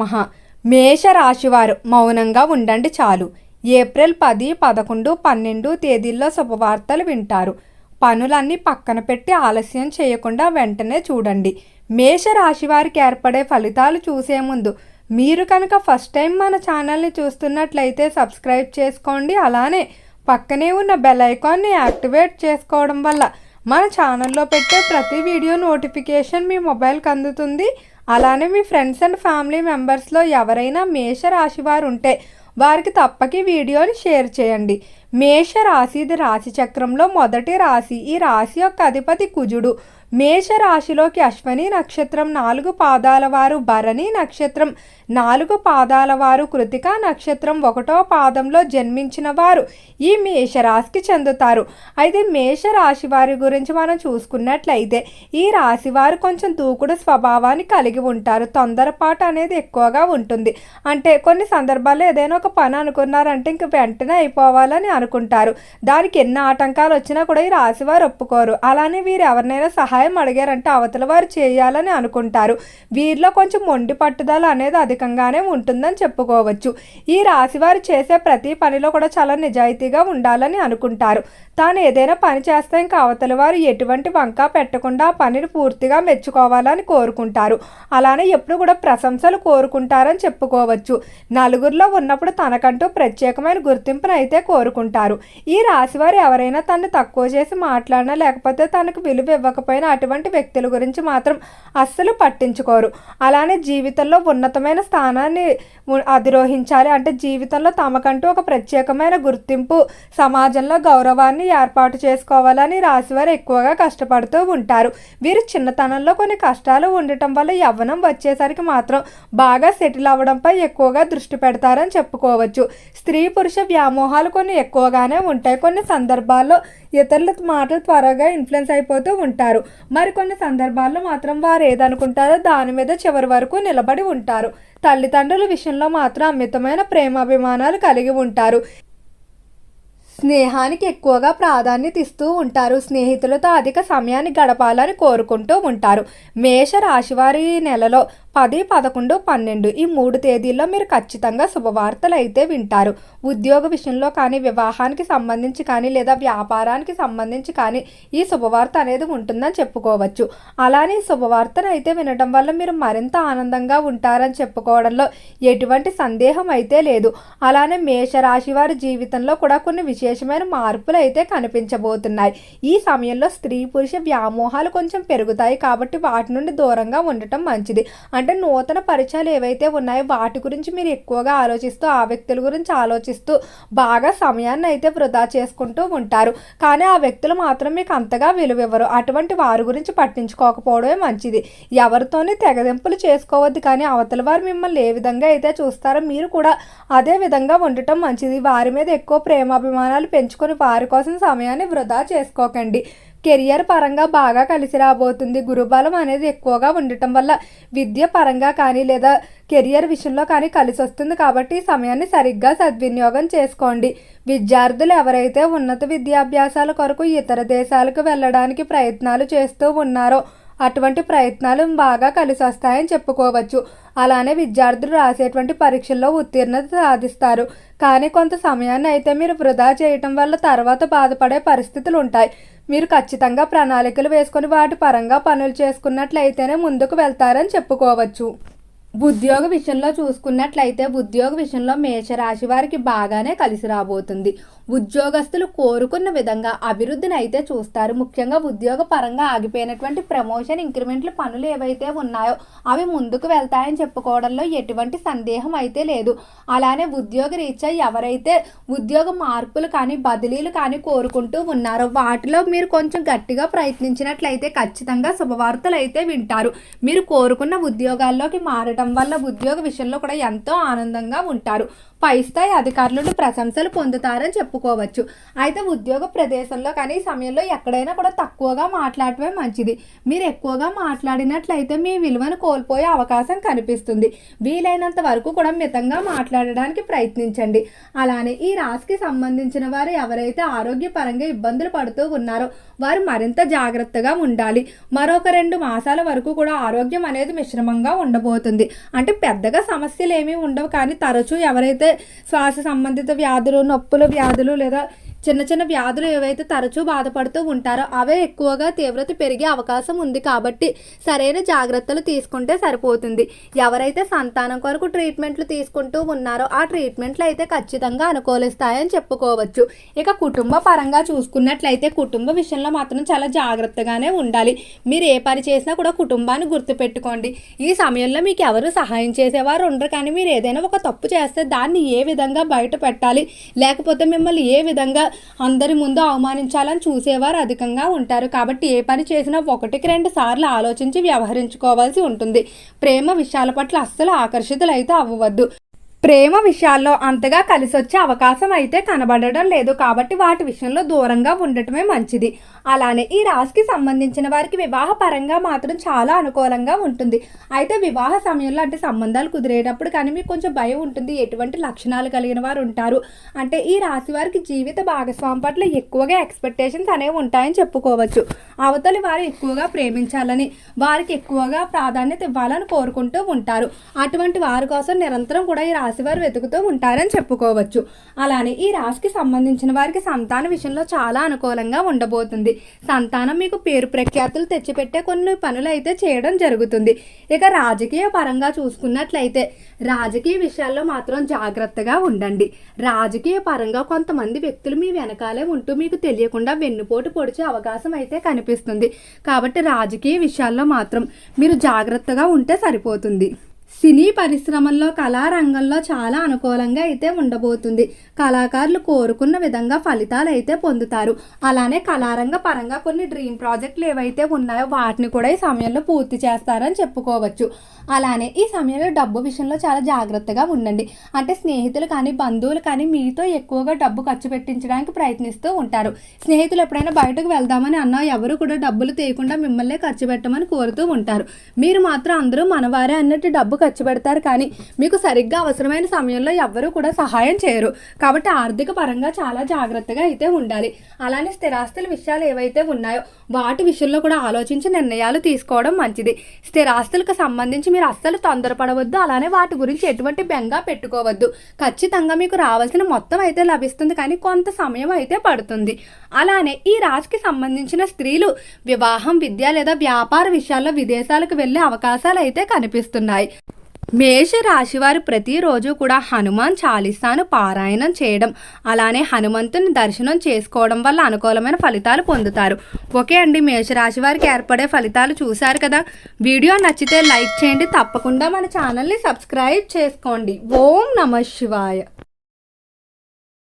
మహా మేషరాశివారు మౌనంగా ఉండండి చాలు. ఏప్రిల్ పది పదకొండు పన్నెండు తేదీల్లో శుభవార్తలు వింటారు. పనులన్నీ పక్కన పెట్టి ఆలస్యం చేయకుండా వెంటనే చూడండి. మేషరాశి వారికి ఏర్పడే ఫలితాలు చూసే ముందు మీరు కనుక ఫస్ట్ టైం మన ఛానల్ని చూస్తున్నట్లయితే సబ్స్క్రైబ్ చేసుకోండి. అలానే పక్కనే ఉన్న బెల్ ఐకాన్ని యాక్టివేట్ చేసుకోవడం వల్ల మన ఛానల్లో పెట్టే ప్రతి వీడియో నోటిఫికేషన్ మీ మొబైల్కి అందుతుంది. అలానే మీ ఫ్రెండ్స్ అండ్ ఫ్యామిలీ మెంబర్స్లో ఎవరైనా మేష రాశి వారు ఉంటే వారికి తప్పకి వీడియోని షేర్ చేయండి. మేష రాశి ఇది రాశి చక్రంలో మొదటి రాశి. ఈ రాశి యొక్క అధిపతి కుజుడు. మేష రాశిలోకి అశ్వని నక్షత్రం నాలుగు పాదాల వారు భరణి నక్షత్రం నాలుగు పాదాల వారు కృతికా నక్షత్రం ఒకటో పాదంలో జన్మించిన వారు ఈ మేషరాశికి చెందుతారు. అయితే మేషరాశి వారి గురించి మనం చూసుకున్నట్లయితే ఈ రాశి వారు కొంచెం దూకుడు స్వభావాన్ని కలిగి ఉంటారు. తొందరపాటు అనేది ఎక్కువగా ఉంటుంది. అంటే కొన్ని సందర్భాల్లో ఏదైనా ఒక పని అనుకున్నారంటే ఇంక వెంటనే అయిపోవాలని అనుకుంటారు. దానికి ఎన్ని ఆటంకాలు వచ్చినా కూడా ఈ రాశి వారు ఒప్పుకోరు. అలానే వీరు ఎవరినైనా సహాయం అడిగారంటే అవతల వారు చేయాలని అనుకుంటారు. వీరిలో కొంచెం మొండి పట్టుదల అనేది అధికంగానే ఉంటుందని చెప్పుకోవచ్చు. ఈ రాశివారు చేసే ప్రతి పనిలో కూడా చాలా నిజాయితీగా ఉండాలని అనుకుంటారు. తాను ఏదైనా పని చేస్తే ఇంకా అవతల వారు ఎటువంటి వంక పెట్టకుండా ఆ పనిని పూర్తిగా మెచ్చుకోవాలని కోరుకుంటారు. అలానే ఎప్పుడు కూడా ప్రశంసలు కోరుకుంటారని చెప్పుకోవచ్చు. నలుగురిలో ఉన్నప్పుడు తనకంటూ ప్రత్యేకమైన గుర్తింపును అయితే కోరుకుంటారు. ఈ రాశివారు ఎవరైనా తను తక్కువ చేసి మాట్లాడినా లేకపోతే తనకు విలువ ఇవ్వకపోయినా అటువంటి వ్యక్తుల గురించి మాత్రం అస్సలు పట్టించుకోరు. అలానే జీవితంలో ఉన్నతమైన స్థానాన్ని అధిరోహించాలి అంటే జీవితంలో తమకంటూ ఒక ప్రత్యేకమైన గుర్తింపు సమాజంలో గౌరవాన్ని ఏర్పాటు చేసుకోవాలని రాశివారు ఎక్కువగా కష్టపడుతూ ఉంటారు. వీరు చిన్నతనంలో కొన్ని కష్టాలు ఉండటం వల్ల యవ్వనం వచ్చేసరికి మాత్రం బాగా సెటిల్ అవ్వడంపై ఎక్కువగా దృష్టి పెడతారని చెప్పుకోవచ్చు. స్త్రీ పురుష వ్యామోహాలు కొన్ని ఎక్కువగానే ఉంటాయి. కొన్ని సందర్భాల్లో ఇతరుల మాటలు త్వరగా ఇన్ఫ్లుయెన్స్ అయిపోతూ ఉంటారు. మరికొన్ని సందర్భాల్లో మాత్రం వారు ఏదనుకుంటారో దాని మీద చివరి వరకు నిలబడి ఉంటారు. తల్లిదండ్రుల విషయంలో మాత్రం అమితమైన ప్రేమాభిమానాలు కలిగి ఉంటారు. స్నేహానికి ఎక్కువగా ప్రాధాన్యత ఇస్తూ ఉంటారు. స్నేహితులతో అధిక సమయాన్ని గడపాలని కోరుకుంటూ ఉంటారు. మేష రాశివారి నెలలో పది పదకొండు పన్నెండు ఈ మూడు తేదీల్లో మీరు ఖచ్చితంగా శుభవార్తలు అయితే వింటారు. ఉద్యోగ విషయంలో కానీ వివాహానికి సంబంధించి కానీ లేదా వ్యాపారానికి సంబంధించి కానీ ఈ శుభవార్త అనేది ఉంటుందని చెప్పుకోవచ్చు. అలానే శుభవార్తను అయితే వినడం వల్ల మీరు మరింత ఆనందంగా ఉంటారని చెప్పుకోవడంలో ఎటువంటి సందేహం అయితే లేదు. అలానే మేషరాశి వారి జీవితంలో కూడా కొన్ని విశేషమైన మార్పులు అయితే కనిపించబోతున్నాయి. ఈ సమయంలో స్త్రీ పురుష వ్యామోహాలు కొంచెం పెరుగుతాయి కాబట్టి వాటి నుండి దూరంగా ఉండటం మంచిది. అంటే నూతన పరిచయాలు ఏవైతే ఉన్నాయో వాటి గురించి మీరు ఎక్కువగా ఆలోచిస్తూ ఆ వ్యక్తుల గురించి ఆలోచిస్తూ బాగా సమయాన్ని అయితే వృధా చేసుకుంటూ ఉంటారు. కానీ ఆ వ్యక్తులు మాత్రం మీకు అంతగా విలువివ్వరు అటువంటి వారి గురించి పట్టించుకోకపోవడమే మంచిది. ఎవరితోని తెగదెంపులు చేసుకోవద్దు కానీ అవతల వారు మిమ్మల్ని ఏ విధంగా అయితే చూస్తారో మీరు కూడా అదే విధంగా ఉండటం మంచిది. వారి మీద ఎక్కువ ప్రేమాభిమానాలు పెంచుకొని వారి కోసం సమయాన్ని వృధా చేసుకోకండి. కెరియర్ పరంగా బాగా కలిసి రాబోతుంది. గురుబలం అనేది ఎక్కువగా ఉండటం వల్ల విద్య పరంగా కానీ లేదా కెరియర్ విషయంలో కానీ కలిసి వస్తుంది కాబట్టి సమయాన్ని సరిగ్గా సద్వినియోగం చేసుకోండి. విద్యార్థులు ఎవరైతే ఉన్నత విద్యాభ్యాసాల కొరకు ఇతర దేశాలకు వెళ్ళడానికి ప్రయత్నాలు చేస్తూ ఉన్నారో అటువంటి ప్రయత్నాలు బాగా కలిసి వస్తాయని చెప్పుకోవచ్చు. అలానే విద్యార్థులు రాసేటువంటి పరీక్షల్లో ఉత్తీర్ణత సాధిస్తారు. కానీ కొంత సమయాన్ని అయితే మీరు వృధా చేయటం వల్ల తర్వాత బాధపడే పరిస్థితులు ఉంటాయి. మీరు ఖచ్చితంగా ప్రణాళికలు వేసుకొని వాటి పరంగా పనులు చేసుకున్నట్లయితేనే ముందుకు వెళ్తారని చెప్పుకోవచ్చు. ఉద్యోగ విషయంలో చూసుకున్నట్లయితే ఉద్యోగ విషయంలో మేషరాశి వారికి బాగానే కలిసి రాబోతుంది. ఉద్యోగస్తులు కోరుకున్న విధంగా అభివృద్ధిని అయితే చూస్తారు. ముఖ్యంగా ఉద్యోగ పరంగా ఆగిపోయినటువంటి ప్రమోషన్ ఇంక్రిమెంట్లు పనులు ఏవైతే ఉన్నాయో అవి ముందుకు వెళ్తాయని చెప్పుకోవడంలో ఎటువంటి సందేహం అయితే లేదు. అలానే ఉద్యోగ రీత్యా ఎవరైతే ఉద్యోగ మార్పులు కానీ బదిలీలు కానీ కోరుకుంటూ ఉన్నారో వాటిలో మీరు కొంచెం గట్టిగా ప్రయత్నించినట్లయితే ఖచ్చితంగా శుభవార్తలు అయితే వింటారు. మీరు కోరుకున్న ఉద్యోగాల్లోకి మారటం వల్ల ఉద్యోగ విషయంలో కూడా ఎంతో ఆనందంగా ఉంటారు. పై స్థాయి అధికారుల నుండి ప్రశంసలు పొందుతారని చెప్పుకోవచ్చు. అయితే ఉద్యోగ ప్రదేశంలో కానీ సమయంలో ఎక్కడైనా కూడా తక్కువగా మాట్లాడటమే మంచిది. మీరు ఎక్కువగా మాట్లాడినట్లయితే మీ విలువను కోల్పోయే అవకాశం కనిపిస్తుంది. వీలైనంత వరకు కూడా మితంగా మాట్లాడడానికి ప్రయత్నించండి. అలానే ఈ రాశికి సంబంధించిన వారు ఎవరైతే ఆరోగ్యపరంగా ఇబ్బందులు పడుతూ ఉన్నారో వారు మరింత జాగ్రత్తగా ఉండాలి. మరొక రెండు మాసాల వరకు కూడా ఆరోగ్యం అనేది మిశ్రమంగా ఉండబోతుంది. అంటే పెద్దగా సమస్యలు ఏమీ ఉండవు. కానీ తరచూ ఎవరైతే శ్వాస సంబంధిత వ్యాధులు నొప్పుల వ్యాధులు లేదా చిన్న చిన్న వ్యాధులు ఏవైతే తరచూ బాధపడుతూ ఉంటారో అవే ఎక్కువగా తీవ్రత పెరిగే అవకాశం ఉంది కాబట్టి సరైన జాగ్రత్తలు తీసుకుంటే సరిపోతుంది. ఎవరైతే సంతానం కొరకు ట్రీట్మెంట్లు తీసుకుంటూ ఉన్నారో ఆ ట్రీట్మెంట్లు అయితే ఖచ్చితంగా అనుకూలిస్తాయని చెప్పుకోవచ్చు. ఇక కుటుంబ పరంగా చూసుకున్నట్లయితే కుటుంబ విషయంలో మాత్రం చాలా జాగ్రత్తగానే ఉండాలి. మీరు ఏ పని చేసినా కూడా కుటుంబాన్ని గుర్తుపెట్టుకోండి. ఈ సమయంలో మీకు ఎవరు సహాయం చేసేవారు ఉండరు కానీ మీరు ఏదైనా ఒక తప్పు చేస్తే దాన్ని ఏ విధంగా బయట పెట్టాలి లేకపోతే మిమ్మల్ని ఏ విధంగా అందరి ముందు అవమానించాలని చూసేవారు అధికంగా ఉంటారు. కాబట్టి ఏ పని చేసినా ఒకటికి రెండు సార్లు ఆలోచించి వ్యవహరించుకోవాల్సి ఉంటుంది. ప్రేమ విషయాల పట్ల అస్సలు ఆకర్షితులైతే అవ్వవద్దు. ప్రేమ విషయాల్లో అంతగా కలిసి వచ్చే అవకాశం అయితే కనబడడం లేదు. కాబట్టి వాటి విషయంలో దూరంగా ఉండటమే మంచిది. అలానే ఈ రాశికి సంబంధించిన వారికి వివాహ పరంగా మాత్రం చాలా అనుకూలంగా ఉంటుంది. అయితే వివాహ సమయంలో అంటే సంబంధాలు కుదిరేటప్పుడు కానీ మీకు కొంచెం భయం ఉంటుంది. ఎటువంటి లక్షణాలు కలిగిన వారు ఉంటారు. అంటే ఈ రాశి వారికి జీవిత భాగస్వామి పట్ల ఎక్కువగా ఎక్స్పెక్టేషన్స్ అనేవి ఉంటాయని చెప్పుకోవచ్చు. అవతలి వారు ఎక్కువగా ప్రేమించాలని వారికి ఎక్కువగా ప్రాధాన్యత ఇవ్వాలని కోరుకుంటూ ఉంటారు. అటువంటి వారి కోసం నిరంతరం కూడా ఈ రాశి వారు వెతుకుతూ ఉంటారని చెప్పుకోవచ్చు. అలానే ఈ రాశికి సంబంధించిన వారికి సంతాన విషయంలో చాలా అనుకూలంగా ఉండబోతుంది. సంతానం మీకు పేరు ప్రఖ్యాతులు తెచ్చిపెట్టే కొన్ని పనులు అయితే చేయడం జరుగుతుంది. ఇక రాజకీయ పరంగా చూసుకున్నట్లయితే రాజకీయ విషయాల్లో మాత్రం జాగ్రత్తగా ఉండండి. రాజకీయ పరంగా కొంతమంది వ్యక్తులు మీ వెనకాలే ఉంటూ మీకు తెలియకుండా వెన్నుపోటు పొడిచే అవకాశం అయితే కనిపిస్తుంది. కాబట్టి రాజకీయ విషయాల్లో మాత్రం మీరు జాగ్రత్తగా ఉంటే సరిపోతుంది. సినీ పరిశ్రమల్లో కళారంగంలో చాలా అనుకూలంగా అయితే ఉండబోతుంది. కళాకారులు కోరుకున్న విధంగా ఫలితాలు అయితే పొందుతారు. అలానే కళారంగ పరంగా కొన్ని డ్రీమ్ ప్రాజెక్టులు ఏవైతే ఉన్నాయో వాటిని కూడా ఈ సమయంలో పూర్తి చేస్తారని చెప్పుకోవచ్చు. అలానే ఈ సమయంలో డబ్బు విషయంలో చాలా జాగ్రత్తగా ఉండండి. అంటే స్నేహితులు కానీ బంధువులు కానీ మీతో ఎక్కువగా డబ్బు ఖర్చు పెట్టించడానికి ప్రయత్నిస్తూ ఉంటారు. స్నేహితులు ఎప్పుడైనా బయటకు వెళ్దామని అన్నా ఎవరు కూడా డబ్బులు తీయకుండా మిమ్మల్ని ఖర్చు పెట్టమని కోరుతూ ఉంటారు. మీరు మాత్రం అందరూ మనవారే అన్నట్టు డబ్బు ఖర్చు పెడతారు కానీ మీకు సరిగ్గా అవసరమైన సమయంలో ఎవ్వరూ కూడా సహాయం చేయరు. కాబట్టి ఆర్థిక పరంగా చాలా జాగ్రత్తగా అయితే ఉండాలి. అలానే స్థిరాస్తుల విషయాలు ఏవైతే ఉన్నాయో వాటి విషయంలో కూడా ఆలోచించి నిర్ణయాలు తీసుకోవడం మంచిది. స్థిరాస్తులకు సంబంధించి మీరు అస్సలు తొందరపడవద్దు. అలానే వాటి గురించి ఎటువంటి బెంగా పెట్టుకోవద్దు. ఖచ్చితంగా మీకు రావాల్సిన మొత్తం అయితే లభిస్తుంది. కానీ కొంత సమయం అయితే పడుతుంది. అలానే ఈ రాశికి సంబంధించిన స్త్రీలు వివాహం విద్య లేదా వ్యాపార విషయాల్లో విదేశాలకు వెళ్ళే అవకాశాలు అయితే కనిపిస్తున్నాయి. మేషరాశివారు ప్రతిరోజు కూడా హనుమాన్ చాలీసాను పారాయణం చేయడం అలానే హనుమంతుని దర్శనం చేసుకోవడం వల్ల అనుకూలమైన ఫలితాలు పొందుతారు. ఓకే అండి మేషరాశి వారికి ఏర్పడే ఫలితాలు చూశారు కదా? వీడియో నచ్చితే లైక్ చేయండి తప్పకుండా మన ఛానల్ని సబ్స్క్రైబ్ చేసుకోండి. ఓం నమ శివాయ.